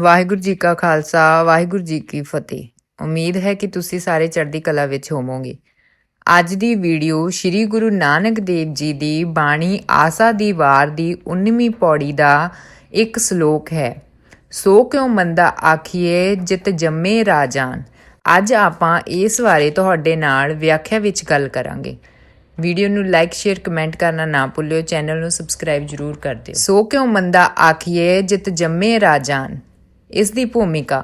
ਵਾਹਿਗੁਰੂ ਜੀ ਕਾ ਖਾਲਸਾ, ਵਾਹਿਗੁਰੂ ਜੀ ਕੀ ਫਤਿਹ। ਉਮੀਦ ਹੈ ਕਿ ਤੁਸੀਂ ਸਾਰੇ ਚੜ੍ਹਦੀ ਕਲਾ ਵਿੱਚ ਹੋਵੋਗੇ। ਅੱਜ ਦੀ ਵੀਡੀਓ ਸ੍ਰੀ ਗੁਰੂ ਨਾਨਕ ਦੇਵ ਜੀ ਦੀ ਬਾਣੀ ਆਸਾ ਦੀ ਵਾਰ ਦੀ 19ਵੀਂ ਪੌੜੀ ਦਾ ਇੱਕ ਸ਼ਲੋਕ ਹੈ। ਸੋ ਕਿਉ ਮੰਦਾ ਆਖੀਏ ਜਿਤ ਜੰਮੇ ਰਾਜਾਨ। ਅੱਜ ਆਪਾਂ ਇਸ ਬਾਰੇ ਤੁਹਾਡੇ ਨਾਲ ਵਿਆਖਿਆ ਵਿੱਚ ਗੱਲ ਕਰਾਂਗੇ। ਵੀਡੀਓ ਨੂੰ ਲਾਈਕ, ਸ਼ੇਅਰ, ਕਮੈਂਟ ਕਰਨਾ ਨਾ ਭੁੱਲਿਓ। ਚੈਨਲ ਨੂੰ ਸਬਸਕ੍ਰਾਈਬ ਜਰੂਰ ਕਰ ਦਿਓ। ਸੋ ਕਿਉ ਮੰਦਾ ਆਖੀਏ ਜਿਤ ਜੰਮੇ ਰਾਜਾਨ। ਇਸ ਦੀ ਭੂਮਿਕਾ।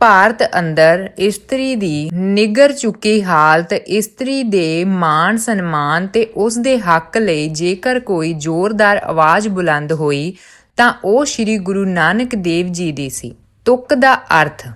ਭਾਰਤ ਅੰਦਰ ਇਸਤਰੀ ਦੀ ਨਿਗਰ ਚੁੱਕੀ ਹਾਲਤ, ਇਸਤਰੀ ਦੇ ਮਾਣ, ਸਨਮਾਨ ਤੇ ਉਸ ਦੇ ਹੱਕ ਲਈ ਜੇਕਰ ਕੋਈ ਜ਼ੋਰਦਾਰ ਆਵਾਜ਼ ਬੁਲੰਦ ਹੋਈ, ਤਾਂ ਉਹ ਸ੍ਰੀ ਗੁਰੂ ਨਾਨਕ ਦੇਵ ਜੀ ਦੀ ਸੀ। ਤੁਕ ਦਾ ਅਰਥ,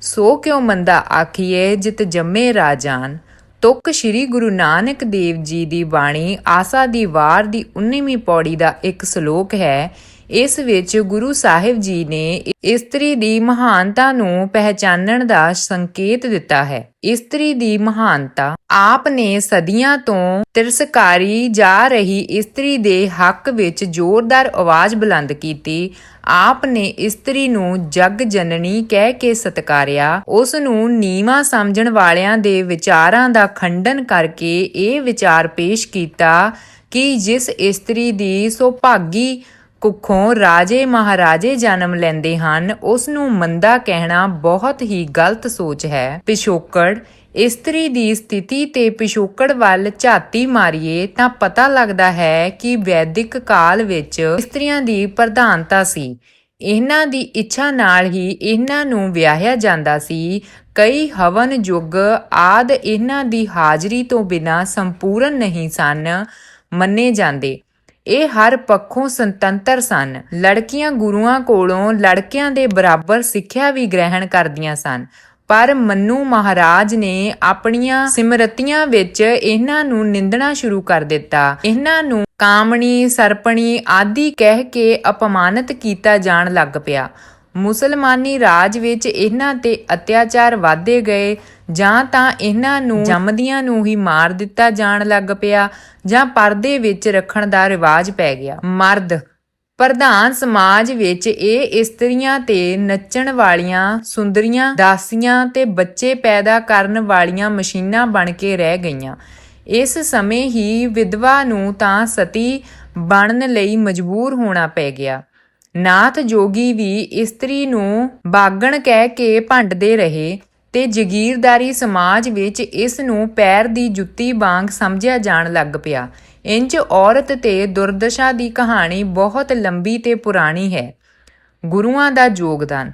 ਸੋ ਕਿਉ ਮੰਦਾ ਆਖੀਏ ਜਿਤ ਜੰਮੇ ਰਾਜਾਨ ਤੁਕ ਸ੍ਰੀ ਗੁਰੂ ਨਾਨਕ ਦੇਵ ਜੀ ਦੀ ਬਾਣੀ ਆਸਾ ਦੀ ਵਾਰ ਦੀ 19ਵੀਂ ਪੌੜੀ ਦਾ ਇੱਕ ਸ਼ਲੋਕ ਹੈ ਇਸ ਵਿੱਚ ਗੁਰੂ ਸਾਹਿਬ ਜੀ ਨੇ ਇਸਤਰੀ ਦੀ ਮਹਾਨਤਾ ਨੂੰ ਪਹਿਚਾਨਣ ਦਾ ਸੰਕੇਤ ਦਿੱਤਾ ਹੈ। ਇਸਤਰੀ ਦੀ ਮਹਾਨਤਾ ਆਪ ਨੇ ਸਦੀਆਂ ਤੋਂ ਤਿਰਸਕਾਰੀ ਜਾ ਰਹੀ ਇਸਤਰੀ ਦੇ ਹੱਕ ਵਿੱਚ ਜ਼ੋਰਦਾਰ ਆਵਾਜ਼ ਬੁਲੰਦ ਕੀਤੀ। ਆਪ ਨੇ ਇਸਤਰੀ ਨੂੰ ਜਗ ਜਨਨੀ ਕਹਿ ਕੇ ਸਤਕਾਰਿਆ। ਉਸ ਨੂੰ ਨੀਵਾ ਸਮਝਣ ਵਾਲਿਆਂ ਦੇ ਵਿਚਾਰਾਂ ਦਾ ਖੰਡਨ ਕਰਕੇ ਇਹ ਵਿਚਾਰ ਪੇਸ਼ ਕੀਤਾ ਕਿ ਜਿਸ ਇਸਤਰੀ ਦੀ ਸੋਭਾਗੀ ਕੁੱਖੋਂ ਰਾਜੇ ਮਹਾਰਾਜੇ ਜਨਮ ਲੈਂਦੇ ਹਨ, ਉਸ ਨੂੰ ਮੰਦਾ ਕਹਿਣਾ ਬਹੁਤ ਹੀ ਗਲਤ ਸੋਚ ਹੈ। ਪਿਛੋਕੜ, ਇਸਤਰੀ ਦੀ ਸਥਿਤੀ ਤੇ ਪਿਛੋਕੜ ਵੱਲ ਝਾਤੀ ਮਾਰੀਏ ਤਾਂ ਪਤਾ ਲੱਗਦਾ ਹੈ ਕਿ ਵੈਦਿਕ ਕਾਲ ਵਿੱਚ ਇਸਤਰੀਆਂ ਦੀ ਪ੍ਰਧਾਨਤਾ ਸੀ। ਇਹਨਾਂ ਦੀ ਇੱਛਾ ਨਾਲ ਹੀ ਇਹਨਾਂ ਨੂੰ ਵਿਆਹਿਆ ਜਾਂਦਾ ਸੀ। ਕਈ ਹਵਨ ਯੁੱਗ ਆਦ ਇਹਨਾਂ ਦੀ ਹਾਜ਼ਰੀ ਤੋਂ ਬਿਨਾਂ ਸੰਪੂਰਨ ਨਹੀਂ ਸਨ ਮੰਨੇ ਜਾਂਦੇ। ਇਹ ਹਰ ਪੱਖੋਂ ਸੁਤੰਤਰ ਸਨ। ਲੜਕੀਆਂ ਗੁਰੂਆਂ ਕੋਲੋਂ ਲੜਕਿਆਂ ਦੇ ਬਰਾਬਰ ਸਿੱਖਿਆ ਵੀ ਗ੍ਰਹਿਣ ਕਰਦੀਆਂ ਸਨ। ਪਰ ਮੰਨੂ ਮਹਾਰਾਜ ਨੇ ਆਪਣੀਆਂ ਸਿਮਰਤੀਆਂ ਵਿੱਚ ਇਹਨਾਂ ਨੂੰ ਨਿੰਦਣਾ ਸ਼ੁਰੂ ਕਰ ਦਿੱਤਾ। ਇਹਨਾਂ ਨੂੰ ਕਾਮਣੀ, ਸਰਪਣੀ ਆਦਿ ਕਹਿ ਕੇ ਅਪਮਾਨਿਤ ਕੀਤਾ ਜਾਣ ਲੱਗ ਪਿਆ। ਮੁਸਲਮਾਨੀ ਰਾਜ ਵਿੱਚ ਇਹਨਾਂ ਤੇ ਅਤਿਆਚਾਰ ਵਾਧੇ ਗਏ ਜਾਂ ਤਾਂ ਇਹਨਾਂ ਨੂੰ ਜੰਮਦੀਆਂ ਨੂੰ ਹੀ ਮਾਰ ਦਿੱਤਾ ਜਾਣ ਲੱਗ ਪਿਆ ਜਾਂ ਪਰਦੇ ਵਿੱਚ ਰੱਖਣ ਦਾ ਰਿਵਾਜ ਪੈ ਗਿਆ। ਮਰਦ। ਪ੍ਰਧਾਨ ਸਮਾਜ ਵਿੱਚ ਇਹ ਇਸਤਰੀਆਂ ਤੇ ਨੱਚਣ ਵਾਲੀਆਂ, ਸੁੰਦਰੀਆਂ, ਦਾਸੀਆਂ ਤੇ ਬੱਚੇ ਪੈਦਾ ਕਰਨ ਵਾਲੀਆਂ ਮਸ਼ੀਨਾਂ ਬਣ ਕੇ ਰਹਿ ਗਈਆਂ। ਇਸ ਸਮੇਂ ਹੀ ਵਿਧਵਾ ਨੂੰ ਤਾਂ ਸਤੀ ਬਣਨ ਲਈ ਮਜਬੂਰ ਹੋਣਾ ਪੈ ਗਿਆ। ਨਾਥ ਜੋਗੀ ਵੀ ਇਸਤਰੀ ਨੂੰ ਬਾਗਣ ਕਹਿ ਕੇ ਭੰਡਦੇ ਰਹੇ ਤੇ ਜਗੀਰਦਾਰੀ ਸਮਾਜ ਵਿੱਚ ਇਸ ਨੂੰ ਪੈਰ ਦੀ ਜੁੱਤੀ ਵਾਂਗ ਸਮਝਿਆ ਜਾਣ ਲੱਗ ਪਿਆ। ਇੰਜ ਔਰਤ ਤੇ ਦੁਰਦਸ਼ਾ ਦੀ ਕਹਾਣੀ ਬਹੁਤ ਲੰਬੀ ਤੇ ਪੁਰਾਣੀ ਹੈ। ਗੁਰੂਆਂ ਦਾ ਯੋਗਦਾਨ।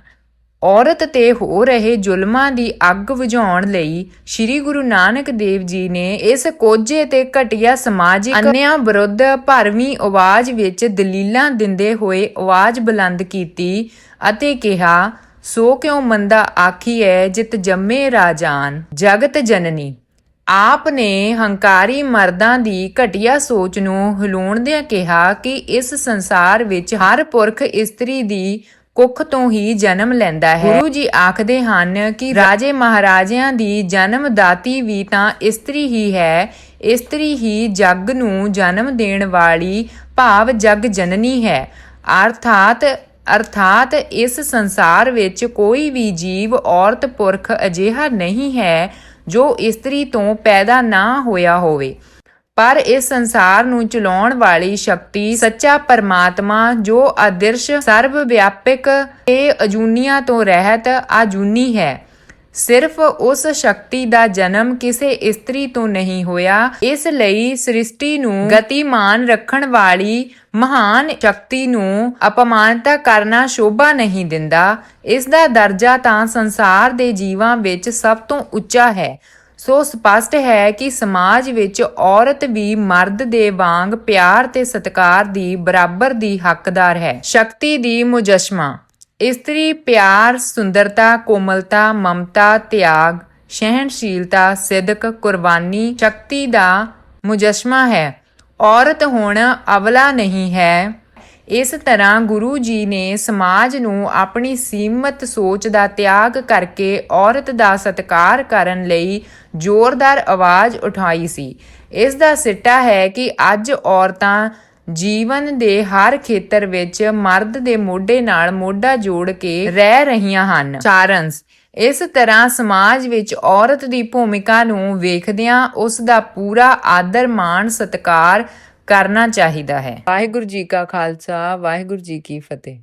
ਔਰਤ ਤੇ ਹੋ ਰਹੇ ਜ਼ੁਲਮਾਂ ਦੀ ਅੱਗ ਬੁਝਾਉਣ ਲਈ ਸ੍ਰੀ ਗੁਰੂ ਨਾਨਕ ਦੇਵ ਜੀ ਨੇ ਇਸ ਕੋਝੇ ਤੇ ਘਟੀਆ ਸਮਾਜਿਕ ਅਨਿਆਂ ਵਿਰੁੱਧ ਭਰਵੀਂ ਆਵਾਜ਼ ਵਿੱਚ ਦਲੀਲਾਂ ਦਿੰਦੇ ਹੋਏ ਆਵਾਜ਼ ਬੁਲੰਦ ਕੀਤੀ ਅਤੇ ਕਿਹਾ, ਸੋ ਕਿਉ ਮੰਦਾ ਆਖੀਐ ਜਿਤ ਜੰਮੇ ਰਾਜਾਨ, ਜਗਤ ਜਨਨੀ? ਆਪ ਨੇ ਹੰਕਾਰੀ ਮਰਦਾਂ ਦੀ ਘਟੀਆ ਸੋਚ ਨੂੰ ਹਿਲਾਉਣਦਿਆਂ ਕਿਹਾ ਕਿ ਇਸ ਸੰਸਾਰ ਵਿੱਚ ਹਰ ਪੁਰਖ ਇਸਤਰੀ ਦੀ ਕੁੱਖ ਤੋਂ ਹੀ ਜਨਮ ਲੈਂਦਾ ਹੈ। ਗੁਰੂ ਜੀ ਆਖਦੇ ਹਨ ਕਿ ਰਾਜੇ ਮਹਾਰਾਜਿਆਂ ਦੀ ਜਨਮ ਵੀ ਤਾਂ ਇਸਤਰੀ ਹੀ ਹੈ। ਇਸਤਰੀ ਹੀ ਜੱਗ ਨੂੰ ਜਨਮ ਦੇਣ ਵਾਲੀ ਭਾਵ ਜਗ ਜਨਨੀ ਹੈ। ਅਰਥਾਤ ਅਰਥਾਤ ਇਸ ਸੰਸਾਰ ਵਿੱਚ ਕੋਈ ਵੀ ਜੀਵ, ਔਰਤ, ਪੁਰਖ ਅਜਿਹਾ ਨਹੀਂ ਹੈ ਜੋ ਇਸਤਰੀ ਤੋਂ ਪੈਦਾ ਨਾ ਹੋਇਆ ਹੋਵੇ। ਪਰ ਇਸ ਸੰਸਾਰ ਨੂੰ ਚਲਾਉਣ ਵਾਲੀ ਸ਼ਕਤੀ ਸੱਚਾ ਪਰਮਾਤਮਾ, ਜੋ ਅਦਿਰਸ਼ ਸਰਵ ਵਿਆਪਕ ਤੇ ਅਜੂਨੀਆਂ ਤੋਂ ਰਹਿਤ ਆਜੂਨੀ ਹੈ। ਸਿਰਫ ਉਸ ਸ਼ਕਤੀ ਦਾ ਜਨਮ ਕਿਸੇ ਇਸਤਰੀ ਤੋਂ ਨਹੀਂ ਹੋਇਆ। ਇਸ ਲਈ ਸ੍ਰਿਸ਼ਟੀ ਨੂੰ ਗਤੀਮਾਨ ਰੱਖਣ ਵਾਲੀ ਮਹਾਨ ਸ਼ਕਤੀ ਨੂੰ ਅਪਮਾਨਤਾ ਕਰਨਾ ਸ਼ੋਭਾ ਨਹੀਂ ਦਿੰਦਾ। ਇਸ ਦਾ ਦਰਜਾ ਤਾਂ ਸੰਸਾਰ ਦੇ ਜੀਵਾਂ ਵਿੱਚ ਸਭ ਤੋਂ ਉੱਚਾ ਹੈ। ਸੋ ਸਪਸ਼ਟ ਹੈ ਕਿ ਸਮਾਜ ਵਿੱਚ ਔਰਤ ਵੀ ਮਰਦ ਦੇ ਵਾਂਗ ਪਿਆਰ ਤੇ ਸਤਿਕਾਰ ਦੀ ਬਰਾਬਰ ਦੀ ਹੱਕਦਾਰ ਹੈ। ਸ਼ਕਤੀ ਦੀ ਮੁਜਸ਼ਮਾ ਇਸਤਰੀ, ਪਿਆਰ, ਸੁੰਦਰਤਾ, ਕੋਮਲਤਾ, ਮਮਤਾ, ਤਿਆਗ, ਸਹਿਣਸ਼ੀਲਤਾ, ਸਿਦਕ, ਕੁਰਬਾਨੀ, ਸ਼ਕਤੀ ਦਾ ਮੁਜਸ਼ਮਾ ਹੈ। ਔਰਤ ਹੁਣ ਅਵਲਾ ਨਹੀਂ ਹੈ। ਇਸ ਤਰ੍ਹਾਂ ਗੁਰੂ ਜੀ ਨੇ ਸਮਾਜ ਨੂੰ ਆਪਣੀ ਸੀਮਤ ਸੋਚ ਦਾ ਤਿਆਗ ਕਰਕੇ ਔਰਤ ਦਾ ਸਤਿਕਾਰ ਕਰਨ ਲਈ ਜ਼ੋਰਦਾਰ ਆਵਾਜ਼ ਉਠਾਈ ਸੀ। ਇਸ ਦਾ ਸਿੱਟਾ ਹੈ ਕਿ ਅੱਜ ਔਰਤਾਂ ਜੀਵਨ ਦੇ ਹਰ ਖੇਤਰ ਵਿੱਚ ਮਰਦ ਦੇ ਮੋਢੇ ਨਾਲ ਮੋਢਾ ਜੋੜ ਕੇ ਰਹਿ ਰਹੀਆਂ ਹਨ। ਸਾਰੰਸ, ਇਸ ਤਰ੍ਹਾਂ ਸਮਾਜ ਵਿੱਚ ਔਰਤ ਦੀ ਭੂਮਿਕਾ ਨੂੰ ਵੇਖਦਿਆਂ ਉਸ ਦਾ ਪੂਰਾ ਆਦਰ ਮਾਣ ਸਤਿਕਾਰ ਕਰਨਾ ਚਾਹੀਦਾ ਹੈ। ਵਾਹਿਗੁਰੂ ਜੀ ਕਾ ਖਾਲਸਾ ਵਾਹਿਗੁਰੂ ਜੀ ਕੀ ਫਤਿਹ।